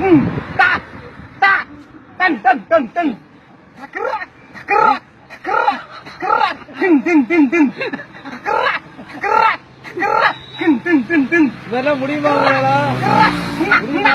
Ton டன் டன் டன் டக்கரா டக்கரா டக்கரா டக்கரா டிங் டிங் டிங் டிங் டக்கரா டக்கரா டக்கரா டிங் டிங் டிங் டிங் இதெல்லாம் முடியுமா உங்களால? முடியுமா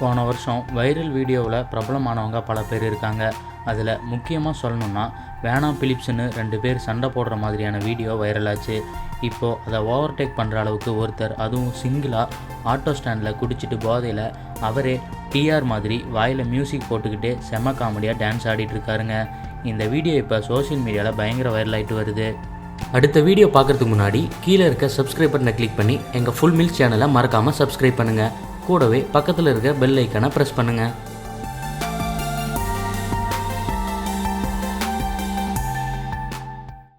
போன வருஷம் வைரல் வீடியோவில் பிரபலமானவங்க பல பேர் இருக்காங்க. அதில் முக்கியமாக சொல்லணும்னா வேணாம் பிலிப்ஸ்னு ரெண்டு பேர் சண்டை போடுற மாதிரியான வீடியோ வைரல் ஆச்சு. இப்போது அதை ஓவர்டேக் பண்ணுற அளவுக்கு ஒருத்தர் அதுவும் சிங்கிளாக ஆட்டோ ஸ்டாண்டில் குடிச்சிட்டு போதையில் அவரே டிஆர் மாதிரி வாயில் மியூசிக் போட்டுக்கிட்டே செம காமெடியாக டான்ஸ் ஆடிட்டு இருக்காருங்க. இந்த வீடியோ இப்போ சோஷியல் மீடியாவில் பயங்கர வைரல் ஆகிட்டு வருது. அடுத்த வீடியோ பார்க்குறதுக்கு முன்னாடி கீழே இருக்க சப்ஸ்கிரைப் பட்டனை கிளிக் பண்ணி எங்கள் ஃபுல் மில் சேனலை மறக்காமல் சப்ஸ்கிரைப் பண்ணுங்கள் கூடவே பக்கத்தில் இருக்க பெல் ஐக்கனை ப்ரெஸ் பண்ணுங்கள்